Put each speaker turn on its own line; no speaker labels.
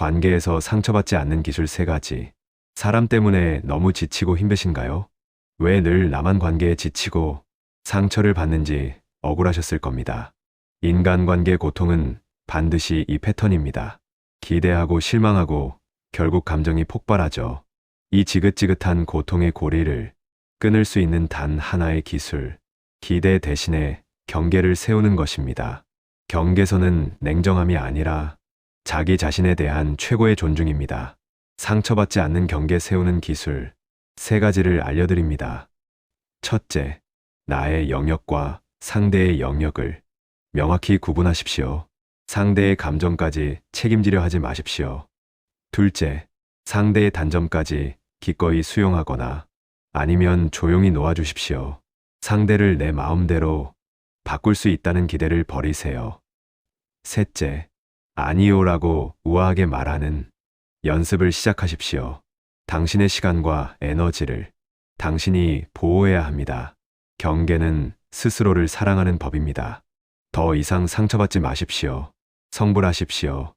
관계에서 상처받지 않는 기술 세 가지. 사람 때문에 너무 지치고 힘드신가요? 왜 늘 나만 관계에 지치고 상처를 받는지 억울하셨을 겁니다. 인간관계 고통은 반드시 이 패턴입니다. 기대하고 실망하고 결국 감정이 폭발하죠. 이 지긋지긋한 고통의 고리를 끊을 수 있는 단 하나의 기술, 기대 대신에 경계를 세우는 것입니다. 경계선은 냉정함이 아니라 자기 자신에 대한 최고의 존중입니다. 상처받지 않는 경계 세우는 기술 세 가지를 알려드립니다. 첫째, 나의 영역과 상대의 영역을 명확히 구분하십시오. 상대의 감정까지 책임지려 하지 마십시오. 둘째, 상대의 단점까지 기꺼이 수용하거나 아니면 조용히 놓아주십시오. 상대를 내 마음대로 바꿀 수 있다는 기대를 버리세요. 셋째, 아니요라고 우아하게 말하는 연습을 시작하십시오. 당신의 시간과 에너지를 당신이 보호해야 합니다. 경계는 스스로를 사랑하는 법입니다. 더 이상 상처받지 마십시오. 성불하십시오.